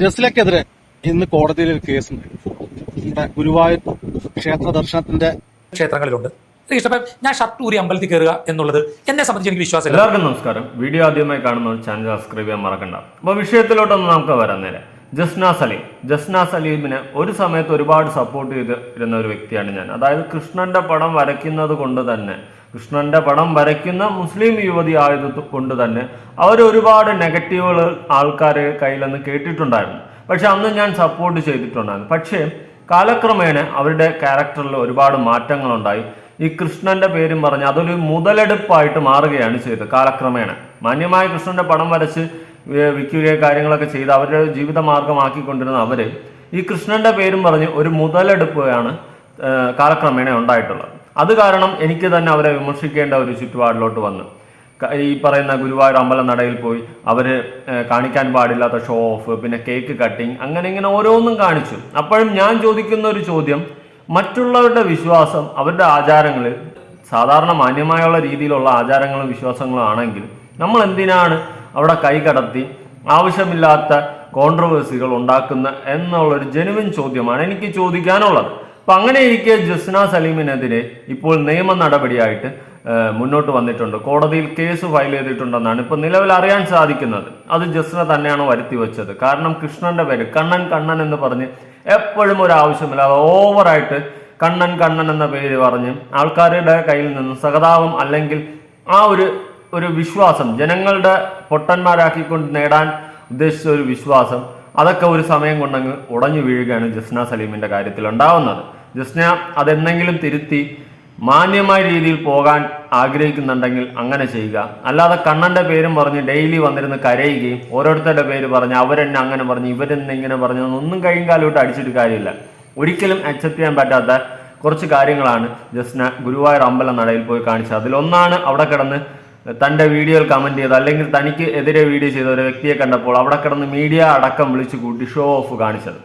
ജസ്ലക്കെതിരെ ഇന്ന് കോടതിയിൽ ഒരു കേസുണ്ട്. നമ്മുടെ ഗുരുവായൂർ ക്ഷേത്ര ദർശനത്തിന്റെ ക്ഷേത്രങ്ങളിലുണ്ട്. ഇഷ്ടപ്പെട്ട ഞാൻ ഷർട്ട് ഊരി അമ്പലത്തിൽ കയറുക എന്നുള്ളത് എന്നെ സംബന്ധിച്ച് എനിക്ക് വിശ്വാസമില്ല. എല്ലാവർക്കും നമസ്കാരം. വീഡിയോ ആദ്യമായി കാണുന്നവർ ചാനൽ സബ്സ്ക്രൈബ് ചെയ്യാൻ മറക്കണ്ട. അപ്പോൾ വിഷയത്തിലോട്ടൊന്ന് നമുക്ക് വരാൻ നേരെ. ജസ്ന സലീം. ജസ്ന സലീമിനെ ഒരു സമയത്ത് ഒരുപാട് സപ്പോർട്ട് ചെയ്തിരുന്ന ഒരു വ്യക്തിയാണ് ഞാൻ. അതായത് കൃഷ്ണന്റെ പടം വരയ്ക്കുന്നത് കൊണ്ട് തന്നെ കൃഷ്ണന്റെ പണം വരയ്ക്കുന്ന മുസ്ലിം യുവതി ആയത് കൊണ്ട് തന്നെ അവർ ഒരുപാട് നെഗറ്റീവുകൾ ആൾക്കാരെ കയ്യിൽ നിന്ന് കേട്ടിട്ടുണ്ടായിരുന്നു. പക്ഷെ അന്ന് ഞാൻ സപ്പോർട്ട് ചെയ്തിട്ടുണ്ടായിരുന്നു. പക്ഷേ കാലക്രമേണ അവരുടെ ക്യാരക്ടറിൽ ഒരുപാട് മാറ്റങ്ങളുണ്ടായി. ഈ കൃഷ്ണന്റെ പേരും പറഞ്ഞ് അതൊരു മുതലെടുപ്പായിട്ട് മാറുകയാണ് ചെയ്തത് കാലക്രമേണ. മാന്യമായ കൃഷ്ണന്റെ പണം വരച്ച് വിൽക്കുകയും കാര്യങ്ങളൊക്കെ ചെയ്ത് അവരുടെ ജീവിത മാർഗമാക്കിക്കൊണ്ടിരുന്ന അവർ ഈ കൃഷ്ണന്റെ പേരും പറഞ്ഞ് ഒരു മുതലെടുപ്പാണ് കാലക്രമേണ ഉണ്ടായിട്ടുള്ളത്. അത് കാരണം എനിക്ക് തന്നെ അവരെ വിമർശിക്കേണ്ട ഒരു ചുറ്റുപാടിലോട്ട് വന്നു. ഈ പറയുന്ന ഗുരുവായൂർ അമ്പലനടയിൽ പോയി അവർ കാണിക്കാൻ പാടില്ലാത്ത ഷോ ഓഫ് പിന്നെ കേക്ക് കട്ടിങ് അങ്ങനെ ഇങ്ങനെ ഓരോന്നും കാണിച്ചു. അപ്പോഴും ഞാൻ ചോദിക്കുന്ന ഒരു ചോദ്യം മറ്റുള്ളവരുടെ വിശ്വാസം അവരുടെ ആചാരങ്ങൾ സാധാരണ മാന്യമായുള്ള രീതിയിലുള്ള ആചാരങ്ങളും വിശ്വാസങ്ങളും ആണെങ്കിൽ നമ്മൾ എന്തിനാണ് അവിടെ കൈ കടത്തി ആവശ്യമില്ലാത്ത കോൺട്രവേഴ്സികൾ ഉണ്ടാക്കുന്ന എന്നുള്ളൊരു ജനുവിൻ ചോദ്യമാണ് എനിക്ക് ചോദിക്കാനുള്ളത്. അപ്പൊ അങ്ങനെ ഇരിക്കെ ജസ്ന സലീമിനെതിരെ ഇപ്പോൾ നിയമ നടപടിയായിട്ട് മുന്നോട്ട് വന്നിട്ടുണ്ട്. കോടതിയിൽ കേസ് ഫയൽ ചെയ്തിട്ടുണ്ടെന്നാണ് ഇപ്പൊ നിലവിൽ അറിയാൻ സാധിക്കുന്നത്. അത് ജസ്ന തന്നെയാണ് വരുത്തി വെച്ചത്? കാരണം കൃഷ്ണന്റെ പേര് കണ്ണൻ കണ്ണൻ എന്ന് പറഞ്ഞ് എപ്പോഴും ഒരു ആവശ്യമില്ലാതെ ഓവറായിട്ട് കണ്ണൻ കണ്ണൻ എന്ന പേര് പറഞ്ഞ് ആൾക്കാരുടെ കയ്യിൽ നിന്ന് സഹതാപം അല്ലെങ്കിൽ ആ ഒരു ഒരു വിശ്വാസം ജനങ്ങളുടെ പൊട്ടന്മാരാക്കിക്കൊണ്ട് നേടാൻ ഉദ്ദേശിച്ച ഒരു വിശ്വാസം അതൊക്കെ ഒരു സമയം കൊണ്ടങ്ങ് ഉടഞ്ഞു വീഴുകയാണ് ജസ്ന സലീമിന്റെ കാര്യത്തിൽ ഉണ്ടാവുന്നത്. ജസ്ന അതെന്തെങ്കിലും തിരുത്തി മാന്യമായ രീതിയിൽ പോകാൻ ആഗ്രഹിക്കുന്നുണ്ടെങ്കിൽ അങ്ങനെ ചെയ്യുക. അല്ലാതെ കണ്ണന്റെ പേരും പറഞ്ഞ് ഡെയിലി വന്നിരുന്ന് കരയുകയും ഓരോരുത്തരുടെ പേര് പറഞ്ഞ് അവരെന്നെ അങ്ങനെ പറഞ്ഞ് ഇവരെന്നെ ഇങ്ങനെ പറഞ്ഞു ഒന്നും കൈയും കാലോട്ട് അടിച്ചിട്ട് കാര്യമില്ല. ഒരിക്കലും അക്സെപ്റ്റ് ചെയ്യാൻ പറ്റാത്ത കുറച്ച് കാര്യങ്ങളാണ് ജസ്ന ഗുരുവായൂർ അമ്പലം നടയിൽ പോയി കാണിച്ചത്. അതിലൊന്നാണ് അവിടെ കിടന്ന് തന്റെ വീഡിയോയിൽ കമന്റ് ചെയ്ത് അല്ലെങ്കിൽ തനിക്ക് എതിരെ വീഡിയോ ചെയ്ത ഒരു വ്യക്തിയെ കണ്ടപ്പോൾ അവിടെ കിടന്ന് മീഡിയ അടക്കം വിളിച്ചു കൂട്ടി ഷോ ഓഫ് കാണിച്ചത്.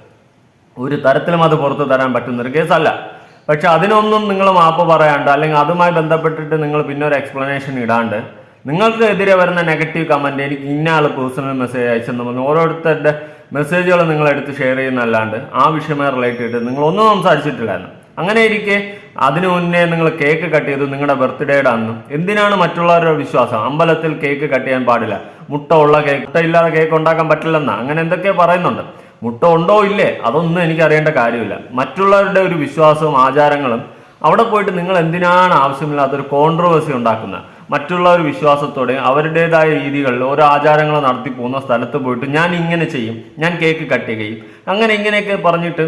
ഒരു തരത്തിലും അത് പുറത്തു തരാൻ പറ്റുന്ന ഒരു കേസല്ല. പക്ഷെ അതിനൊന്നും നിങ്ങൾ മാപ്പ് പറയാണ്ട് അല്ലെങ്കിൽ അതുമായി ബന്ധപ്പെട്ടിട്ട് നിങ്ങൾ പിന്നെ ഒരു എക്സ്പ്ലനേഷൻ ഇടാണ്ട് നിങ്ങൾക്ക് എതിരെ വരുന്ന നെഗറ്റീവ് കമന്റ് എനിക്ക് ഇന്ന ആൾ പേഴ്സണൽ മെസ്സേജ് അയച്ചെന്ന് പറഞ്ഞ് ഓരോരുത്തരുടെ മെസ്സേജുകൾ നിങ്ങൾ എടുത്ത് ഷെയർ ചെയ്യുന്നല്ലാണ്ട് ആ വിഷയമായി റിലേറ്റ് ചെയ്തിട്ട് നിങ്ങൾ ഒന്നും സംസാരിച്ചിട്ടില്ലായിരുന്നു. അങ്ങനെ ഇരിക്കെ അതിനു മുന്നേ നിങ്ങൾ കേക്ക് കട്ട് ചെയ്തു നിങ്ങളുടെ ബർത്ത്ഡേയുടെ അന്ന്. എന്തിനാണ് മറ്റുള്ളവരുടെ വിശ്വാസം? അമ്പലത്തിൽ കേക്ക് കട്ട് ചെയ്യാൻ പാടില്ല. മുട്ട ഉള്ള കേക്ക് മുട്ട ഇല്ലാതെ കേക്ക് ഉണ്ടാക്കാൻ പറ്റില്ലെന്നാ. അങ്ങനെ എന്തൊക്കെ പറയുന്നുണ്ട്. മുട്ട ഉണ്ടോ ഇല്ലേ? അതൊന്നും എനിക്ക് അറിയേണ്ട കാര്യമില്ല. മറ്റുള്ളവരുടെ ഒരു വിശ്വാസവും ആചാരങ്ങളും അവിടെ പോയിട്ട് നിങ്ങൾ എന്തിനാണ് ആവശ്യമില്ലാത്തൊരു കോൺട്രവേഴ്സി ഉണ്ടാക്കുന്നത്? മറ്റുള്ള ഒരു വിശ്വാസത്തോടെ അവരുടേതായ രീതികളിൽ ഓരോ ആചാരങ്ങൾ നടത്തി പോകുന്ന സ്ഥലത്ത് പോയിട്ട് ഞാൻ ഇങ്ങനെ ചെയ്യും ഞാൻ കേക്ക് കട്ട് ചെയ്യും അങ്ങനെ ഇങ്ങനെയൊക്കെ പറഞ്ഞിട്ട്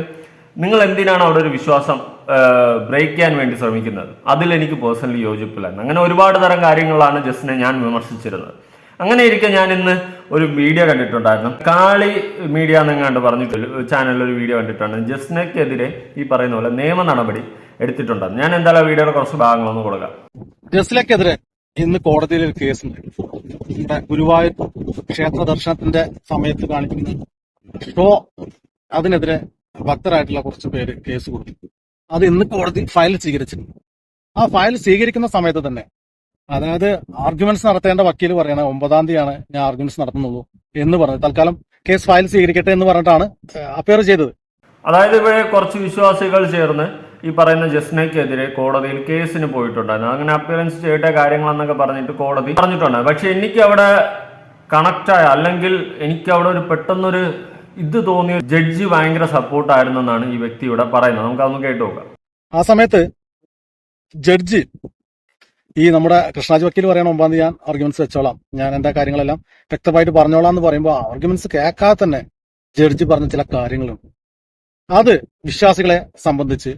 നിങ്ങൾ എന്തിനാണ് അവിടെ ഒരു വിശ്വാസം ബ്രേക്ക് ചെയ്യാൻ വേണ്ടി ശ്രമിക്കുന്നത്? അതിൽ എനിക്ക് പേഴ്സണലി യോജിപ്പില്ല. അങ്ങനെ ഒരുപാട് തരം കാര്യങ്ങളാണ് ജസ്റ്റിനെ ഞാൻ വിമർശിച്ചിരുന്നത്. അങ്ങനെ ഇരിക്കെ ഞാൻ ഇന്ന് ഒരു വീഡിയോ കണ്ടിട്ടുണ്ടായിരുന്നു. കാളി മീഡിയ എന്നെങ്ങാണ്ട് പറഞ്ഞിട്ടുള്ള ചാനലിൽ ഒരു വീഡിയോ കണ്ടിട്ടുണ്ട്. ജസ്നയ്ക്കെതിരെ ഈ പറയുന്ന പോലെ നിയമ നടപടി എടുത്തിട്ടുണ്ട് ഞാൻ എന്തായാലും വീഡിയോയുടെ കുറച്ച് ഭാഗങ്ങളൊന്ന് കൊടുക്കാം. ജസ്നക്കെതിരെ ഇന്ന് കോടതിയിൽ ഒരു കേസുണ്ട്. നമ്മുടെ ഗുരുവായൂർ ക്ഷേത്ര ദർശനത്തിന്റെ സമയത്ത് കാണിക്കുന്ന ഷോ അതിനെതിരെ ഭക്തരായിട്ടുള്ള കുറച്ച് പേര് കേസ് കൊടുത്തു. അത് ഇന്ന് കോടതി ഫയൽ സ്വീകരിച്ചിട്ടുണ്ട്. ആ ഫയൽ സ്വീകരിക്കുന്ന സമയത്ത് തന്നെ അതായത് ആർഗ്യുമെന്റ്സ് നടത്തേണ്ട വക്കീൽ പറയണ ഒമ്പതാം തീയതിയാണ് ഞാൻ ആർഗ്യുമെന്റ്സ് നടത്തുന്നുള്ളൂ എന്ന് പറഞ്ഞു തൽക്കാലം കേസ് ഫയൽ സ്വീകരിക്കട്ടെ എന്ന് പറഞ്ഞിട്ടാണ് അപ്പയർ ചെയ്തത്. അതായത് ഇവിടെ കുറച്ച് വിശ്വാസികൾ ചേർന്ന് ഈ പറയുന്ന ജസ്നയ്ക്കെതിരെ കോടതിയിൽ കേസിന് പോയിട്ടുണ്ടായിരുന്നു. അങ്ങനെ അപ്പിയറൻസ് ചെയ്യട്ടെ കാര്യങ്ങളെന്നൊക്കെ പറഞ്ഞിട്ട് കോടതി പറഞ്ഞിട്ടുണ്ട് പക്ഷെ എനിക്ക് അവിടെ കണക്റ്റായ അല്ലെങ്കിൽ എനിക്ക് അവിടെ ഒരു പെട്ടെന്നൊരു ഇത് തോന്നിയ ജഡ്ജി ഭയങ്കര സപ്പോർട്ടായിരുന്നെന്നാണ് ഈ വ്യക്തി ഇവിടെ പറയുന്നത്. നമുക്ക് അതൊന്ന് കേട്ടു നോക്കാം. ആ സമയത്ത് ജഡ്ജി ഈ നമ്മുടെ കൃഷ്ണാജ് വക്കീൽ പറയണ ഒമ്പതാം തീയതി ഞാൻ ആർഗ്യുമെന്റ്സ് വെച്ചോളാം. ഞാൻ എന്താ കാര്യങ്ങളെല്ലാം വ്യക്തമായിട്ട് പറഞ്ഞോളാം എന്ന് പറയുമ്പോൾ ആർഗ്യുമെന്റ്സ് കേൾക്കാതെ തന്നെ ജഡ്ജി പറഞ്ഞ ചില കാര്യങ്ങളുണ്ട് അത് വിശ്വാസികളെ സംബന്ധിച്ച്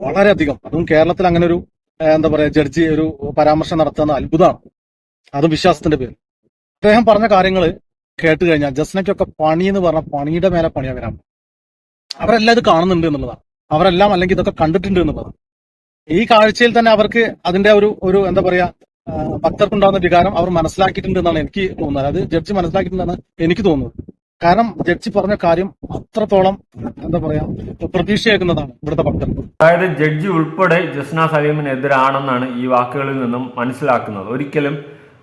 വളരെയധികം അതും കേരളത്തിൽ അങ്ങനെ ഒരു എന്താ പറയാ ജഡ്ജി ഒരു പരാമർശം നടത്തുന്ന അത്ഭുതമാണ്. അതും വിശ്വാസത്തിന്റെ പേര് അദ്ദേഹം പറഞ്ഞ കാര്യങ്ങൾ കേട്ട് കഴിഞ്ഞാൽ ജസ്നയ്ക്കൊക്കെ പണി എന്ന് പറഞ്ഞ പണിയുടെ മേലെ പണിയാ വരാൻ അവരെല്ലാം ഇത് കാണുന്നുണ്ട് എന്നുള്ളതാണ്. അവരെല്ലാം അല്ലെങ്കിൽ ഇതൊക്കെ കണ്ടിട്ടുണ്ട് എന്നുള്ളതാണ്. ഈ കാഴ്ചയിൽ തന്നെ അവർക്ക് അതിന്റെ ഒരു ഒരു എന്താ പറയാ ഭക്തർക്കുണ്ടാകുന്ന വികാരം അവർ മനസ്സിലാക്കിയിട്ടുണ്ട് എന്നാണ് എനിക്ക് തോന്നുന്നത്. അത് ജഡ്ജി മനസ്സിലാക്കിയിട്ടുണ്ടെന്നാണ് എനിക്ക് തോന്നുന്നത് കാരണം ജഡ്ജി പറഞ്ഞ കാര്യം അത്രത്തോളം എന്താ പറയാ പ്രതീക്ഷയേക്കുന്നതാണ് ഇവിടുത്തെ ഭക്തർ അതായത് ജഡ്ജി ഉൾപ്പെടെ ജസ്ന സലീമിനെതിരാണെന്നാണ് ഈ വാക്കുകളിൽ നിന്നും മനസ്സിലാക്കുന്നത്. ഒരിക്കലും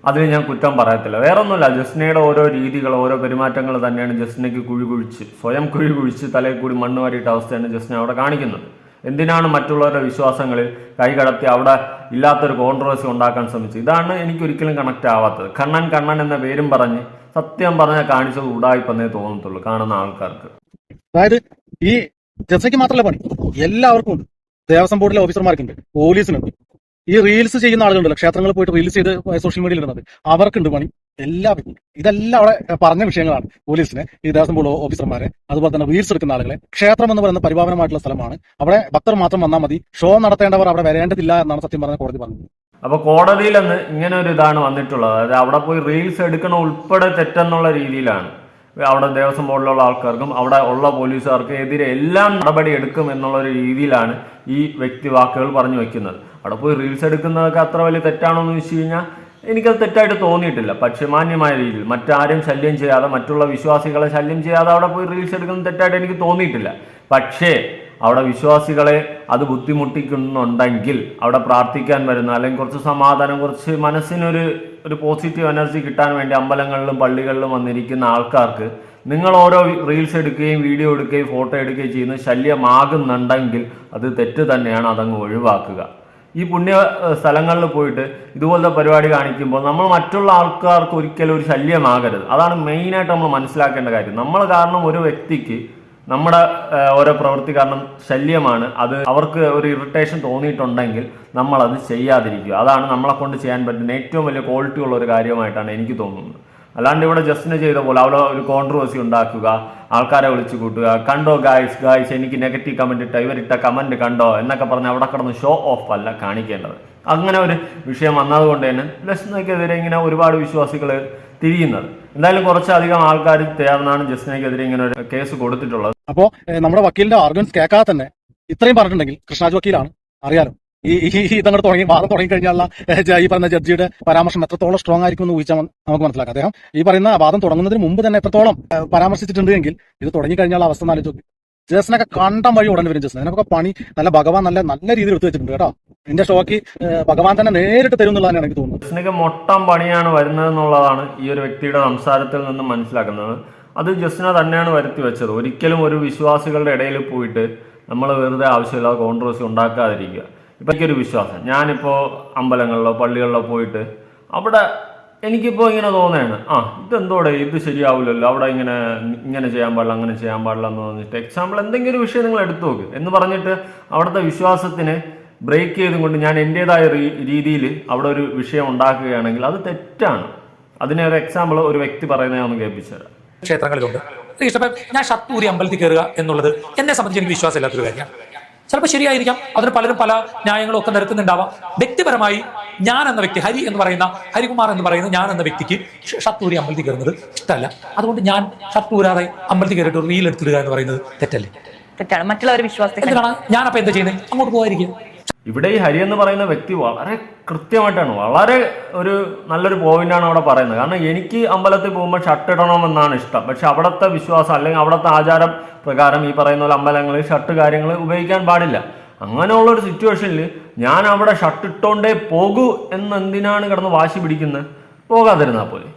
അതിന് ഞാൻ കുറ്റം പറയത്തില്ല. വേറെ ഒന്നുമില്ല ജസ്നയുടെ ഓരോ രീതികൾ ഓരോ പെരുമാറ്റങ്ങൾ തന്നെയാണ് ജസ്നയ്ക്ക് കുഴി കുഴിച്ച് സ്വയം കുഴി കുഴിച്ച് തലയിൽ കൂടി മണ്ണ് വാരിയിട്ട അവസ്ഥയാണ് ജസ്ന അവിടെ കാണിക്കുന്നത്. എന്തിനാണ് മറ്റുള്ളവരുടെ വിശ്വാസങ്ങളിൽ കൈകടത്തി അവിടെ ഇല്ലാത്തൊരു കോൺട്രവേഴ്സി ഉണ്ടാക്കാൻ ശ്രമിച്ചത്? ഇതാണ് എനിക്ക് ഒരിക്കലും കണക്റ്റ് ആവാത്തത്. കണ്ണൻ കണ്ണൻ എന്ന പേരും പറഞ്ഞ് സത്യം പറഞ്ഞാൽ കാണിച്ചത് ഉടായിപ്പെന്നേ തോന്നത്തുള്ളൂ കാണുന്ന ആൾക്കാർക്ക്. അതായത് ഈ ജസയ്ക്ക് മാത്രമല്ല പണി. എല്ലാവർക്കും ഉണ്ട്. ദേവസ്വം ബോർഡിലെ ഓഫീസർമാർക്കുണ്ട് പോലീസിനുണ്ട്. ഈ റീൽസ് ചെയ്യുന്ന ആളുകളുണ്ടല്ലോ ക്ഷേത്രങ്ങളിൽ പോയിട്ട് റീൽസ് ചെയ്ത് സോഷ്യൽ മീഡിയയിൽ ഇടുന്നത്. അവർക്കുണ്ട് പണി എല്ലാവർക്കും ഇതെല്ലാം അവിടെ പറഞ്ഞ വിഷയങ്ങളാണ് പോലീസിന് ഈ ദേവസ്വം ബോർഡ് ഓഫീസർമാരെ അതുപോലെ തന്നെ റീൽസ് എടുക്കുന്ന ആളുകളെ. ക്ഷേത്രം എന്ന് പറയുന്ന പരിപാവനമായിട്ടുള്ള സ്ഥലമാണ്. അവിടെ ഭക്തർ മാത്രം വന്നാൽ മതി. ഷോ നടത്തേണ്ടവർ അവിടെ വരേണ്ടതില്ല എന്നാണ് സത്യം പറഞ്ഞ കോടതി പറഞ്ഞത്. അപ്പൊ കോടതിയിൽ നിന്ന് ഇങ്ങനെ ഒരു ഇതാണ് വന്നിട്ടുള്ളത്. അതായത് അവിടെ പോയി റീൽസ് എടുക്കണ ഉൾപ്പെടെ തെറ്റെന്നുള്ള രീതിയിലാണ് അവിടെ ദേവസ്വം ബോർഡിലുള്ള ആൾക്കാർക്കും അവിടെ ഉള്ള പോലീസുകാർക്കും എതിരെ എല്ലാം നടപടി എടുക്കും എന്നുള്ള ഒരു രീതിയിലാണ് ഈ വ്യക്തി വാക്കുകൾ പറഞ്ഞു വെക്കുന്നത്. അവിടെ പോയി റീൽസ് എടുക്കുന്നതൊക്കെ അത്ര വലിയ തെറ്റാണോ എന്ന് വെച്ച് കഴിഞ്ഞാൽ എനിക്കത് തെറ്റായിട്ട് തോന്നിയിട്ടില്ല. പക്ഷേ മാന്യമായ രീതിയിൽ മറ്റാരും ശല്യം ചെയ്യാതെ മറ്റുള്ള വിശ്വാസികളെ ശല്യം ചെയ്യാതെ അവിടെ പോയി റീൽസ് എടുക്കുന്നത് തെറ്റായിട്ട് എനിക്ക് തോന്നിയിട്ടില്ല. പക്ഷേ അവിടെ വിശ്വാസികളെ അത് ബുദ്ധിമുട്ടിക്കുന്നുണ്ടെങ്കിൽ അവിടെ പ്രാർത്ഥിക്കാൻ വരുന്ന അല്ലെങ്കിൽ കുറച്ച് സമാധാനം കുറച്ച് മനസ്സിനൊരു ഒരു പോസിറ്റീവ് എനർജി കിട്ടാൻ വേണ്ടി അമ്പലങ്ങളിലും പള്ളികളിലും വന്നിരിക്കുന്ന ആൾക്കാർക്ക് നിങ്ങൾ ഓരോ റീൽസ് എടുക്കുകയും വീഡിയോ എടുക്കുകയും ഫോട്ടോ എടുക്കുകയും ചെയ്യുന്ന ശല്യമാകുന്നുണ്ടെങ്കിൽ അത് തെറ്റ് തന്നെയാണ് അതങ്ങ് ഒഴിവാക്കുക. ഈ പുണ്യ സ്ഥലങ്ങളിൽ പോയിട്ട് ഇതുപോലത്തെ പരിപാടി കാണിക്കുമ്പോൾ നമ്മൾ മറ്റുള്ള ആൾക്കാർക്ക് ഒരിക്കലും ഒരു ശല്യമാകരുത്. അതാണ് മെയിനായിട്ട് നമ്മൾ മനസ്സിലാക്കേണ്ട കാര്യം. നമ്മൾ കാരണം ഒരു വ്യക്തിക്ക് നമ്മുടെ ഓരോ പ്രവൃത്തി കാരണം ശല്യമാണ്. അത് അവർക്ക് ഒരു ഇറിറ്റേഷൻ തോന്നിയിട്ടുണ്ടെങ്കിൽ നമ്മളത് ചെയ്യാതിരിക്കുക. അതാണ് നമ്മളെ കൊണ്ട് ചെയ്യാൻ പറ്റുന്ന ഏറ്റവും വലിയ ക്വാളിറ്റി ഉള്ള ഒരു കാര്യമായിട്ടാണ് എനിക്ക് തോന്നുന്നത്. അല്ലാണ്ട് ഇവിടെ ജസ്റ്റിന് ചെയ്ത പോലെ അവിടെ ഒരു കോൺട്രവേഴ്സി ഉണ്ടാക്കുക ആൾക്കാരെ വിളിച്ചു കൂട്ടുക. കണ്ടോ ഗായ്സ് ഗായ്സ് എനിക്ക് നെഗറ്റീവ് കമന്റ് ഇട്ട ഇവരിട്ട കമന്റ് കണ്ടോ എന്നൊക്കെ പറഞ്ഞ് അവിടെ കിടന്ന് ഷോ ഓഫ് അല്ല കാണിക്കേണ്ടത്. അങ്ങനെ ഒരു വിഷയം വന്നതുകൊണ്ട് തന്നെ ജസ്നയ്ക്കെതിരെ ഇങ്ങനെ ഒരുപാട് വിശ്വാസികൾ തിരിയുന്നത്. എന്തായാലും കുറച്ചധികം ആൾക്കാർ ചേർന്നാണ് ജസ്റ്റിനെതിരെ ഇങ്ങനെ ഒരു കേസ് കൊടുത്തിട്ടുള്ളത്. അപ്പോൾ നമ്മുടെ വക്കീലിന്റെ ആർഗ്യൻസ് കേൾക്കാതെ തന്നെ ഇത്രയും പറഞ്ഞിട്ടുണ്ടെങ്കിൽ കൃഷ്ണാജ് വക്കീലാണ്. അറിയാലോ. ഈ ഈ തുടങ്ങി വാദം തുടങ്ങി ഈ പറയുന്ന ജഡ്ജിയുടെ പരാമർശം എത്രത്തോളം സ്ട്രോങ് ആയിരിക്കും എന്ന് ഊഹിച്ചാൽ നമുക്ക് മനസ്സിലാക്കാം. അദ്ദേഹം ഈ പറയുന്ന വാദം തുടങ്ങുന്നതിന് മുമ്പ് തന്നെ എത്രത്തോളം പരാമർശിച്ചിട്ടുണ്ടെങ്കിൽ ഇത് തുടങ്ങി കഴിഞ്ഞാൽ അവസ്ഥ നാല് നോക്കി ജേസനൊക്കെ കണ്ടം വഴി ഉടനെ വരും ജേസൻ അതിനൊക്കെ പണി നല്ല ഭഗവാൻ നല്ല നല്ല രീതിയിൽ എടുത്തു വെച്ചിട്ടുണ്ട് കേട്ടോ. എന്റെ ഷോക്ക് ഭഗവാൻ തന്നെ നേരിട്ട് തരും എന്നുള്ളതാണ് എനിക്ക് തോന്നുന്നത്. ജസ്നയ്ക്ക് മൊട്ടം പണിയാണ് വരുന്നത് എന്നുള്ളതാണ് ഈ ഒരു വ്യക്തിയുടെ സംസാരത്തിൽ നിന്ന് മനസ്സിലാക്കുന്നത്. അത് ജസ്ന തന്നെയാണ് വരുത്തി വെച്ചത്. ഒരിക്കലും ഒരു വിശ്വാസികളുടെ ഇടയിൽ പോയിട്ട് നമ്മൾ വെറുതെ ആവശ്യമില്ലാതെ കോൺട്രവേഴ്സി ഉണ്ടാക്കാതിരിക്കുക. ഇപ്പം എനിക്കൊരു വിശ്വാസം. ഞാനിപ്പോൾ അമ്പലങ്ങളിലോ പള്ളികളിലോ പോയിട്ട് അവിടെ എനിക്കിപ്പോൾ ഇങ്ങനെ തോന്നുകയാണ്. ആ ഇതെന്തോടെ? ഇത് ശരിയാവില്ലല്ലോ. അവിടെ ഇങ്ങനെ ഇങ്ങനെ ചെയ്യാൻ പാടില്ല അങ്ങനെ ചെയ്യാൻ പാടില്ല എന്ന് പറഞ്ഞിട്ട് എക്സാമ്പിൾ എന്തെങ്കിലും ഒരു വിഷയം നിങ്ങൾ എടുത്തു നോക്ക്. എന്ന് പറഞ്ഞിട്ട് അവിടുത്തെ വിശ്വാസത്തിന് ബ്രേക്ക് ചെയ്തും കൊണ്ട് ഞാൻ എന്റേതായ രീതിയിൽ അവിടെ ഒരു വിഷയം ഉണ്ടാക്കുകയാണെങ്കിൽ അത് തെറ്റാണ്. അതിനെ ഒരു എക്സാമ്പിൾ ഒരു വ്യക്തി പറയുന്നത് ഞാൻ ഒന്ന് കേൾപ്പിച്ചുതരാം. ക്ഷേത്രങ്ങളിലുണ്ട്. ഇഷ്ടപ്പെട്ട ഞാൻ ഷത്തൂരി അമ്പലത്തിൽ കയറുക എന്നുള്ളത് എന്നെ സംബന്ധിച്ച് എനിക്ക് വിശ്വാസമില്ലാത്തൊരു കാര്യമാണ്. ചിലപ്പോൾ ശരിയായിരിക്കാം. അതിന് പലരും പല ന്യായങ്ങളും ഒക്കെ നിരത്തുന്നുണ്ടാവാം. വ്യക്തിപരമായി ഞാൻ എന്ന വ്യക്തി ഹരി എന്ന് പറയുന്ന ഹരികുമാർ എന്ന് പറയുന്ന ഞാൻ എന്ന വ്യക്തിക്ക് ഷത്തൂരി അമ്പലത്തിൽ കയറുന്നത് ഇഷ്ടമല്ല. അതുകൊണ്ട് ഞാൻ ഷത്തൂരാതെ അമ്പലത്തിൽ കയറിയിട്ട് ഒരു റീൽ എടുത്തിടുക എന്ന് പറയുന്നത് തെറ്റല്ലേ? തെറ്റാണ്. മറ്റുള്ളവർ വിശ്വാസത്തെ ഞാൻ ഞാനപ്പോൾ എന്താ ചെയ്യുന്നത് അങ്ങോട്ട് പോകാതിരിക്കുക ഇവിടെ ഈ ഹരി എന്ന് പറയുന്ന വ്യക്തി വളരെ കൃത്യമായിട്ടാണ് വളരെ ഒരു നല്ലൊരു പോയിന്റാണ് അവിടെ പറയുന്നത്. കാരണം എനിക്ക് അമ്പലത്തിൽ പോകുമ്പോൾ ഷർട്ട് ഇടണമെന്നാണ് ഇഷ്ടം. പക്ഷെ അവിടുത്തെ വിശ്വാസം അല്ലെങ്കിൽ അവിടുത്തെ ആചാരം പ്രകാരം ഈ പറയുന്ന പോലെ അമ്പലങ്ങളിൽ ഷർട്ട് കാര്യങ്ങൾ ഉപയോഗിക്കാൻ പാടില്ല. അങ്ങനെയുള്ള ഒരു സിറ്റുവേഷനിൽ ഞാൻ അവിടെ ഷർട്ട് ഇട്ടോണ്ടേ പോകൂ എന്ന് എന്തിനാണ് കിടന്ന് വാശി പിടിക്കുന്നത് പോകാതിരുന്നാൽ പോലെ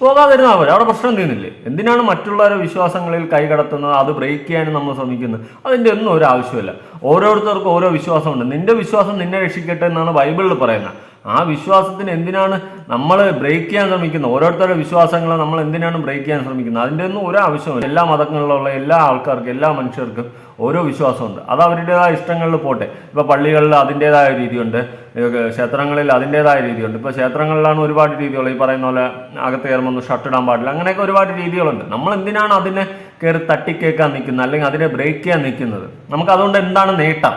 പോകാതിരുന്നാൽ പോലെ അവിടെ പ്രശ്നം തീർന്നില്ലേ? എന്തിനാണ് മറ്റുള്ളവരുടെ വിശ്വാസങ്ങളിൽ കൈകടത്തുന്നത് അത് ബ്രേക്ക് ചെയ്യാനും നമ്മൾ ശ്രമിക്കുന്നത്. അതിന്റെ ഒന്നും ഒരു ആവശ്യമില്ല ഓരോരുത്തർക്കും ഓരോ വിശ്വാസമുണ്ട്. നിന്റെ വിശ്വാസം നിന്നെ രക്ഷിക്കട്ടെ എന്നാണ് ബൈബിളിൽ പറയുന്നത്. ആ വിശ്വാസത്തിന് എന്തിനാണ് നമ്മൾ ബ്രേക്ക് ചെയ്യാൻ ശ്രമിക്കുന്നത്? ഓരോരുത്തരുടെ വിശ്വാസങ്ങളെ നമ്മൾ എന്തിനാണ് ബ്രേക്ക് ചെയ്യാൻ ശ്രമിക്കുന്നത്? അതിന്റെ ഒന്നും ഒരു ആവശ്യമില്ല എല്ലാ മതങ്ങളിലുള്ള എല്ലാ ആൾക്കാർക്കും എല്ലാ മനുഷ്യർക്കും ഓരോ വിശ്വാസമുണ്ട്. അത് അവരുടേതായ ഇഷ്ടങ്ങളിൽ പോട്ടെ. ഇപ്പോൾ പള്ളികളിൽ അതിന്റേതായ രീതിയുണ്ട്. ക്ഷേത്രങ്ങളിൽ അതിന്റെതായ രീതിയുണ്ട്. ഇപ്പോൾ ക്ഷേത്രങ്ങളിലാണ് ഒരുപാട് രീതികൾ ഈ പറയുന്ന പോലെ അകത്ത് കയറുമ്പോൾ ഷർട്ട് ഇടാൻ പാടില്ല. അങ്ങനെയൊക്കെ ഒരുപാട് രീതികളുണ്ട്. നമ്മൾ എന്തിനാണ് അതിനെ കയറി തട്ടിക്കേക്കാൻ നിൽക്കുന്നത്? അല്ലെങ്കിൽ അതിനെ ബ്രേക്ക് ചെയ്യാൻ നിൽക്കുന്നത്? നമുക്ക് അതുകൊണ്ട് എന്താണ് നേട്ടം?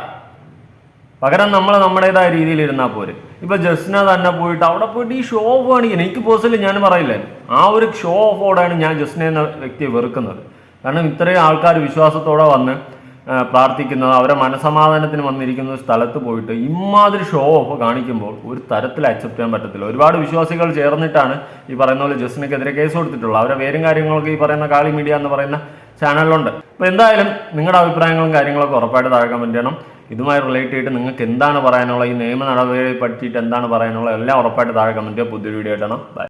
പകരം നമ്മൾ നമ്മുടേതായ രീതിയിൽ ഇരുന്നാൽ പോരെ. ഇപ്പൊ ജസ്ന തന്നെ പോയിട്ട് അവിടെ പോയിട്ട് ഈ ഷോ ഓഫ് കാണിക്കുന്നത് എനിക്ക് പേഴ്സണലി ഞാൻ പറയില്ല. ആ ഒരു ഷോ ഓഫോടെയാണ് ഞാൻ ജസ്ന എന്ന വ്യക്തിയെ വെറുക്കുന്നത്. കാരണം ഇത്രയും ആൾക്കാർ വിശ്വാസത്തോടെ വന്ന് പ്രാർത്ഥിക്കുന്നത് അവരെ മനസമാധാനത്തിന് വന്നിരിക്കുന്ന സ്ഥലത്ത് പോയിട്ട് ഇമാതിരി ഷോ ഓഫ് കാണിക്കുമ്പോൾ ഒരു തരത്തിൽ അക്സെപ്റ്റ് ചെയ്യാൻ പറ്റത്തില്ല. ഒരുപാട് വിശ്വാസികൾ ചേർന്നിട്ടാണ് ഈ പറയുന്ന പോലെ ജസ്റ്റിനെതിരെ കേസ് കൊടുത്തിട്ടുള്ളത്. അവരെ പേരും കാര്യങ്ങളൊക്കെ ഈ പറയുന്ന കാളി മീഡിയ എന്ന് പറയുന്ന ചാനലിലുണ്ട് അപ്പോൾ എന്തായാലും നിങ്ങളുടെ അഭിപ്രായങ്ങളും കാര്യങ്ങളൊക്കെ ഉറപ്പായിട്ട് താഴെ കമന്റ് ചെയ്യണം. ഇതുമായി റിലേറ്റ് ചെയ്തിട്ട് നിങ്ങൾക്ക് എന്താണ് പറയാനുള്ള ഈ നിയമ നടപടിയെ പറ്റിയിട്ട് എന്താണ് പറയാനുള്ള എല്ലാം ഉറപ്പായിട്ട് താഴെ കമന്റ് പുതിയൊരു വീഡിയോ ആയിട്ടാണ് ബൈ